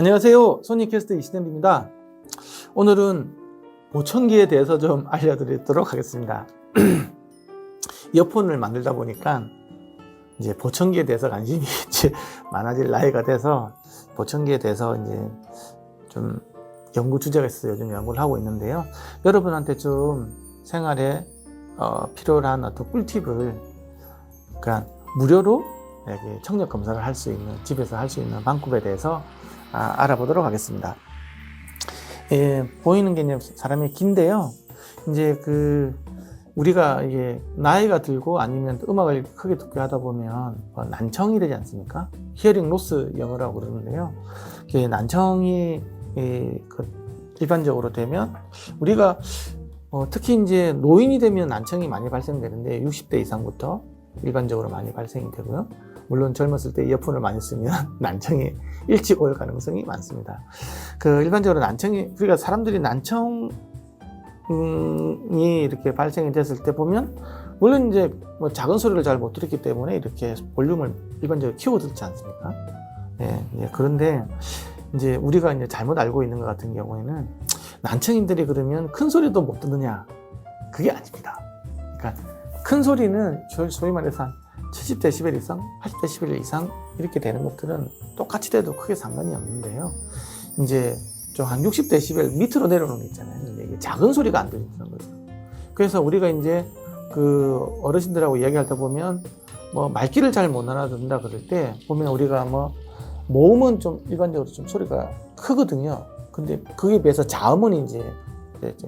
안녕하세요. 소니캐스트 이신현입니다. 오늘은 보청기에 대해서 좀 알려드리도록 하겠습니다. 이어폰을 만들다 보니까 이제 보청기에 대해서 관심이 이제 많아질 나이가 돼서 보청기에 대해서 이제 좀 연구 주제가 있어서 요즘 연구를 하고 있는데요. 여러분한테 좀 생활에 어, 필요한 어떤 꿀팁을 그러니까 무료로 청력 검사를 할 수 있는 집에서 할 수 있는 방법에 대해서 아, 알아보도록 하겠습니다. 예, 보이는 게 이제 사람이 긴데요. 이제 그 우리가 이게 나이가 들고 아니면 또 음악을 크게 듣게 하다 보면 뭐 난청이 되지 않습니까? 히어링 로스 영어라고 그러는데요. 이게 난청이 예, 그 일반적으로 되면 우리가 어, 특히 이제 노인이 되면 난청이 많이 발생되는데 60대 이상부터 일반적으로 많이 발생이 되고요. 물론 젊었을 때 이어폰을 많이 쓰면 난청이 일찍 올 가능성이 많습니다. 그 일반적으로 난청이 그러니까 사람들이 난청이 이렇게 발생이 됐을 때 보면 물론 이제 뭐 작은 소리를 잘 못 들었기 때문에 이렇게 볼륨을 일반적으로 키워 듣지 않습니까? 예, 예, 그런데 이제 우리가 이제 잘못 알고 있는 것 같은 경우에는 난청인들이 그러면 큰 소리도 못 듣느냐? 그게 아닙니다. 그러니까 큰 소리는 저- 소위 말해서 한 70dB 이상, 80dB 이상 이렇게 되는 것들은 똑같이 돼도 크게 상관이 없는데요. 이제 좀한 60dB 밑으로 내려오는 게 있잖아요. 이게 작은 소리가 안 들리는 거죠. 그래서 우리가 이제 그 어르신들하고 이야기할 때 보면 뭐 말귀를 잘 못 알아듣는다 그럴 때 보면 우리가 뭐 모음은 좀 일반적으로 좀 소리가 크거든요. 근데 그에 비해서 자음은 이제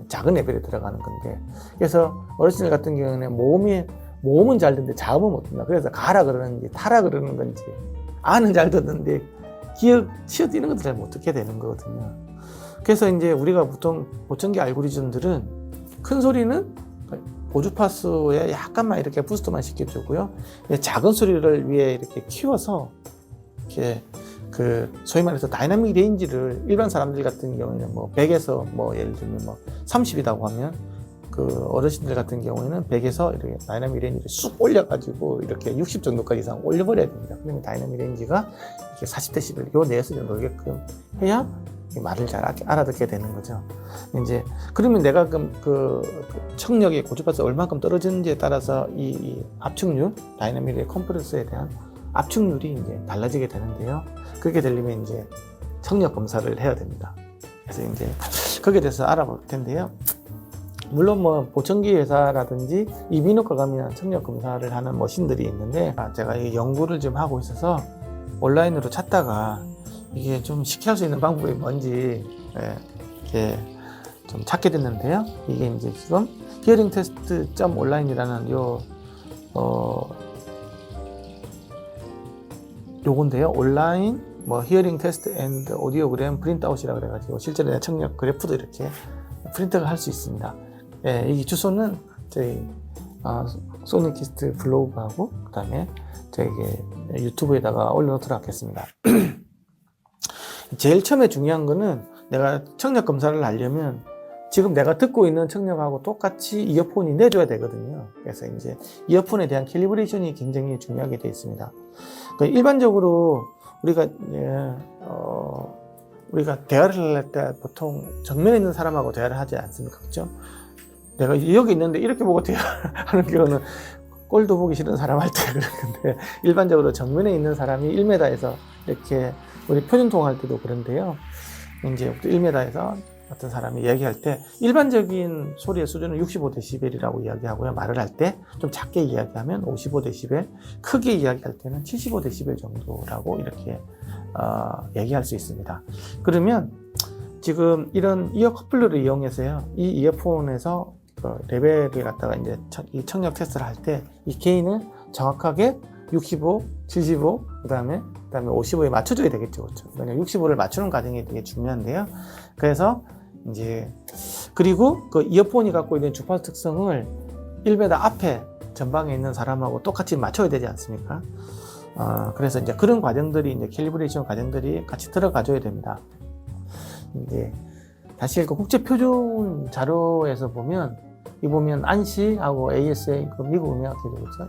작은 레벨에 들어가는 건데 그래서 어르신들 같은 경우에는 모음이 모음은 잘 듣는데 자음은 못 듣는다. 그래서 가라 그러는지 타라 그러는 건지 아는 잘 듣는데 기억 치어뛰는 것도 잘 못 듣게 되는 거거든요. 그래서 이제 우리가 보통 보청기 알고리즘들은 큰 소리는 고주파수에 약간만 이렇게 부스트만 시켜주고요. 작은 소리를 위해 이렇게 키워서 이렇게 그 소위 말해서 다이나믹 레인지를 일반 사람들 같은 경우에는 뭐 100에서 뭐 예를 들면 뭐 30이라고 하면 그 어르신들 같은 경우에는 100에서 이렇게 다이나믹 레인지를 쑥 올려가지고 이렇게 60 정도까지 이상 올려버려야 됩니다. 그러면 다이나믹 레인지가 이렇게 40데시벨 요 내에서 좀 놀게끔 해야 이 말을 잘 알- 알아듣게 되는 거죠. 이제 그러면 내가 그, 그 청력의 고주파수 얼마큼 떨어지는지에 따라서 이, 이 압축률, 다이나믹의 컴프레스에 대한 압축률이 이제 달라지게 되는데요. 그렇게 되려면 이제 청력 검사를 해야 됩니다. 그래서 이제 거기에 대해서 알아볼 텐데요. 물론 뭐 보청기 회사라든지 이비인후과 가면 청력 검사를 하는 머신들이 있는데 아, 제가 이 연구를 좀 하고 있어서 온라인으로 찾다가 이게 좀 쉽게 할 수 있는 방법이 뭔지 예, 이렇게 좀 찾게 됐는데요. 이게 이제 지금 히어링 테스트 점 온라인이라는 요 어, 요건데요. 온라인 뭐 히어링 테스트 앤드 오디오그램 프린트아웃이라 그래가지고 실제로 내 청력 그래프도 이렇게 프린트가 할수 있습니다. 예, 이 주소는 저희 어, 소니키스트 블로그하고 그다음에 저희 유튜브에다가 올려놓도록 하겠습니다. 제일 처음에 중요한 거는 내가 청력 검사를 하려면 지금 내가 듣고 있는 청력하고 똑같이 이어폰이 내줘야 되거든요. 그래서 이제 이어폰에 대한 캘리브레이션이 굉장히 중요하게 되어 있습니다. 그 일반적으로 우리가 예, 어, 우리가 대화를 할 때 보통 정면에 있는 사람하고 대화를 하지 않습니까? 그죠? 내가 여기 있는데 이렇게 보고 대화하는 경우는 꼴도 보기 싫은 사람 할 때 그러는데 일반적으로 정면에 있는 사람이 1m에서 이렇게 우리 표준통할 때도 그런데요. 이제 1m에서 어떤 사람이 이야기할 때 일반적인 소리의 수준은 65dB이라고 이야기하고요. 말을 할 때 좀 작게 이야기하면 55dB, 크게 이야기할 때는 75dB 정도라고 이렇게 어, 얘기할 수 있습니다. 그러면 지금 이런 이어 커플러를 이용해서요. 이 이어폰에서 그 레벨을 갖다가 이제 청- 이 청력 테스트를 할 때이 게인을 정확하게 65, 75, 그다음에 그다음에 55에 맞춰줘야 되겠죠, 그렇죠? 그러니까 65를 맞추는 과정이 되게 중요한데요. 그래서 이제 그리고 그 이어폰이 갖고 있는 주파수 특성을 1m 앞에 전방에 있는 사람하고 똑같이 맞춰야 되지 않습니까? 어, 그래서 이제 그런 과정들이 이제 캘리브레이션 과정들이 같이 들어가줘야 됩니다. 이제 다시 그 국제 표준 자료에서 보면 이 보면 안시하고 ASA 그 미국 음악회죠 그렇죠?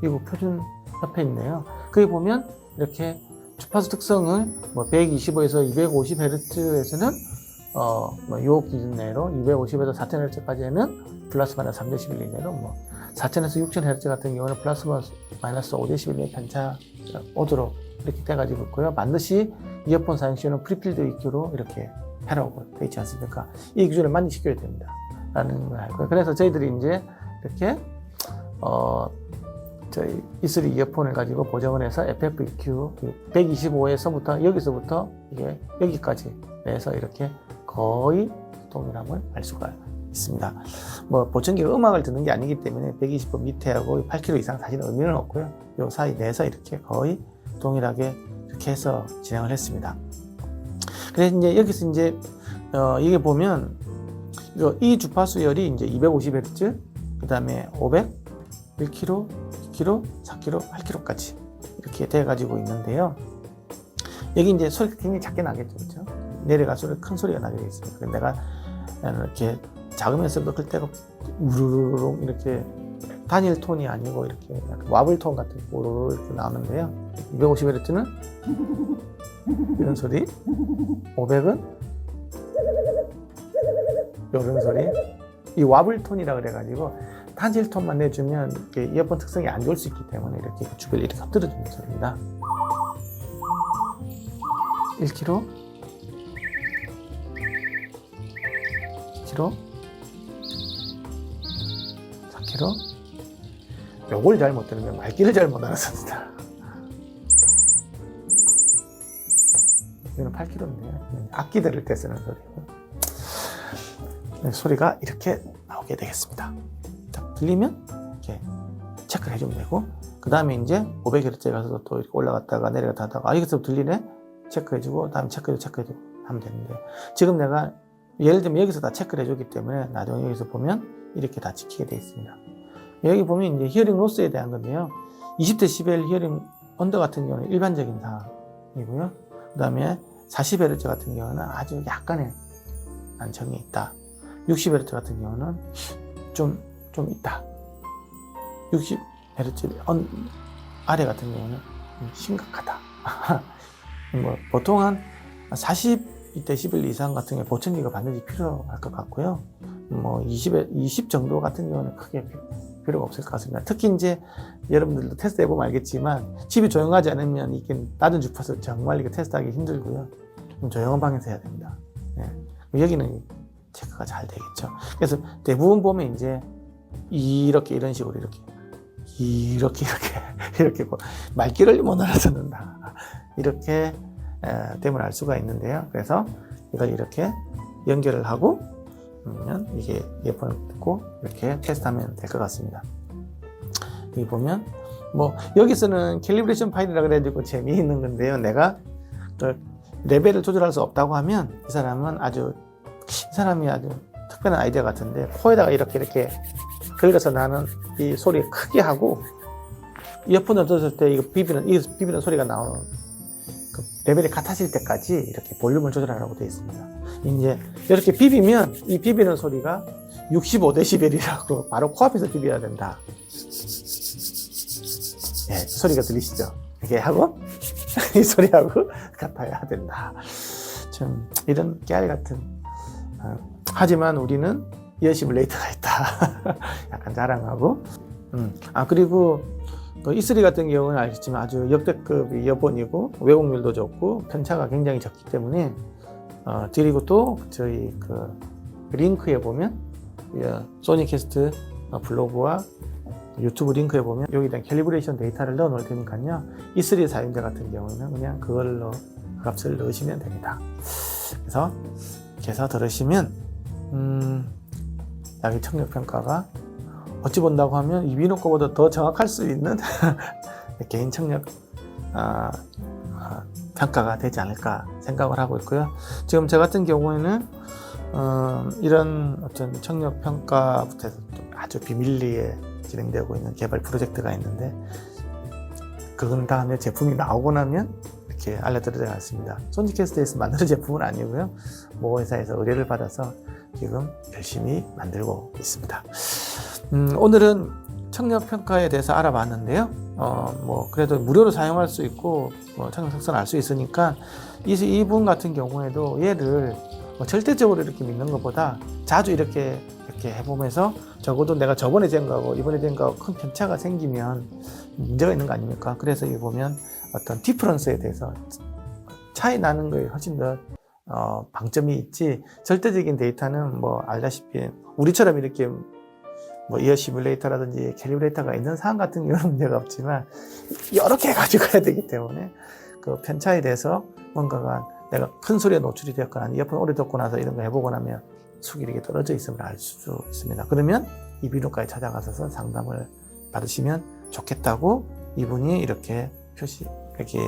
미국 표준 협회 있네요. 거기 보면 이렇게 주파수 특성을 뭐 125에서 250Hz에서는 어, 뭐요 기준 내로 250에서 4000Hz까지는 플러스 마이너스 3dB 이내로 뭐 4000에서 6000Hz 같은 경우는 플러스 마이너스 5dB 편차가 오도록 이렇게 돼가지고 있고요. 반드시 이어폰 사용 시에는 프리필드 EQ로 이렇게 하라고 되어 있지 않습니까? 이 기준을 많이 지켜야 됩니다. 라는 걸 알고요. 그래서 저희들이 이제 이렇게 어 저희 E3 이어폰을 가지고 보정을 해서 FFEQ 125에서부터 여기서부터 이게 여기까지 해서 이렇게 거의 동일함을 알 수가 있습니다. 뭐 보청기가 음악을 듣는 게 아니기 때문에 120번 밑에하고 8km 이상 사실 의미는 없고요. 요 사이 내에서 이렇게 거의 동일하게 이렇게 해서 진행을 했습니다. 그래서 이제 여기서 이제 어 이게 보면 이 주파수 열이 이제 250Hz, 그 다음에 500, 1km, 2km, 4km, 8km까지 이렇게 돼 가지고 있는데요. 여기 이제 소리가 굉장히 작게 나겠죠, 그렇죠? 내려갈수록 큰 소리가 나게 돼 있습니다. 근데 내가 이렇게 작으면서도 클 때가 우르르르 이렇게 단일 톤이 아니고 이렇게 와블 톤 같은 우르르 이렇게 나오는데요. 250Hz는 이런 소리, 500은 소리. 이 와블 톤이라 그래가지고 단일 톤만 내주면 이어폰 특성이 안 좋을 수 있기 때문에 이렇게 주변을 이렇게 흩어주는 소리입니다. 1kg, 2kg, 4kg. 요걸 잘 못 들으면 말귀를 잘 못 알아듣는다. 이거는 8kg인데요. 악기 들을 때 쓰는 소리고. 소리가 이렇게 나오게 되겠습니다. 자, 들리면 이렇게 체크를 해주면 되고, 그 다음에 이제 500Hz 가서 또 이렇게 올라갔다가 내려갔다가, 아, 여기서 들리네? 체크해주고, 다음에 체크해주고, 체크해주고 하면 되는데, 지금 내가 예를 들면 여기서 다 체크를 해줬기 때문에 나중에 여기서 보면 이렇게 다 지키게 되어 있습니다. 여기 보면 이제 히어링 로스에 대한 건데요. 20dB 히어링 언더 같은 경우는 일반적인 사항이고요. 그 다음에 40Hz 같은 경우는 아주 약간의 난청이 있다. 60Hz 같은 경우는 좀, 좀 있다. 60Hz 언, 아래 같은 경우는 좀 심각하다. 뭐, 보통 한 40dB 이상 같은 경우 보청기가 반드시 필요할 것 같고요. 뭐, 20, 20 정도 같은 경우는 크게 필요가 없을 것 같습니다. 특히 이제 여러분들도 테스트 해보면 알겠지만 집이 조용하지 않으면 이게 낮은 주파수 정말 이거 테스트하기 힘들고요. 좀 조용한 방에서 해야 됩니다. 네. 여기는 체크가 잘 되겠죠. 그래서 대부분 보면 이제 이렇게 이런 식으로 이렇게 이렇게 이렇게 이렇게 뭐 말귀를 못 알아듣는다 이렇게 됨을 알 수가 있는데요. 그래서 이걸 이렇게 연결을 하고 그러면 이게 이어폰을 듣고 이렇게 테스트하면 될 것 같습니다. 여기 보면 뭐 여기서는 캘리브레이션 파일이라 그래가지고 재미있는 건데요. 내가 또 레벨을 조절할 수 없다고 하면 이 사람은 아주 이 사람이 아주 특별한 아이디어 같은데 코에다가 이렇게 이렇게 긁어서 나는 이 소리 크게 하고 이어폰을 들었을 때 이거 비비는 이 비비는 소리가 나오는 그 레벨이 같아질 때까지 이렇게 볼륨을 조절하라고 되어 있습니다. 이제 이렇게 비비면 이 비비는 소리가 65dB이라고 바로 코앞에서 비벼야 된다. 예, 소리가 들리시죠? 이렇게 하고 이 소리하고 같아야 된다. 좀 이런 깨알 같은. 어, 하지만 우리는 이어시뮬레이터가 있다. 약간 자랑하고. 음, 아 그리고 그 E3 같은 경우는 아시지만 아주 역대급 이어폰이고 왜곡률도 좋고 편차가 굉장히 적기 때문에 어, 그리고 또 저희 그 링크에 보면 예, 소니캐스트 블로그와 유튜브 링크에 보면 여기다 캘리브레이션 데이터를 넣어 놓을 테니까요. E3 사용자 같은 경우는 그냥 그걸로 값을 넣으시면 됩니다. 그래서 해서 들으시면 음, 약의 청력 평가가 어찌 본다고 하면 이비인후 거보다 더 정확할 수 있는 개인 청력 아, 아, 평가가 되지 않을까 생각을 하고 있고요. 지금 저 같은 경우에는 어, 이런 어떤 청력 평가부터 아주 비밀리에 진행되고 있는 개발 프로젝트가 있는데 그건 다음에 제품이 나오고 나면 이렇게 알려드리지 않습니다. 소니캐스트에서 만드는 제품은 아니고요. 모 회사에서 의뢰를 받아서 지금 열심히 만들고 있습니다. 음, 오늘은 청력 평가에 대해서 알아봤는데요. 어, 뭐 그래도 무료로 사용할 수 있고 뭐 청력 특성을 알 수 있으니까 이, 이분 같은 경우에도 얘를 뭐 절대적으로 이렇게 믿는 것보다 자주 이렇게 이렇게 해보면서 적어도 내가 저번에 된 거하고 이번에 된 거하고 큰 편차가 생기면 문제가 있는 거 아닙니까? 그래서 여기 보면 어떤 디퍼런스에 대해서 차이 나는 거에 훨씬 더 어, 방점이 있지 절대적인 데이터는 뭐 알다시피 우리처럼 이렇게 뭐 이어 시뮬레이터라든지 캘리브레이터가 있는 상황 같은 경우는 문제가 없지만 여러 개 가지고 가야 되기 때문에 그 편차에 대해서 뭔가가 내가 큰 소리에 노출이 되었거나 이어폰 오래 듣고 나서 이런 거 해보고 나면 수기력이 떨어져 있음을 알 수 있습니다. 그러면 이비인후과에 찾아가셔서 상담을 받으시면 좋겠다고 이분이 이렇게 표시 이렇게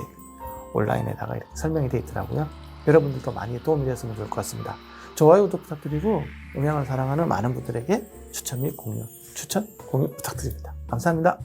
온라인에다가 이렇게 설명이 되어 있더라고요. 여러분들도 많이 도움이 되었으면 좋을 것 같습니다. 좋아요도 부탁드리고 음향을 사랑하는 많은 분들에게 추천 및 공유, 추천, 공유 부탁드립니다. 감사합니다.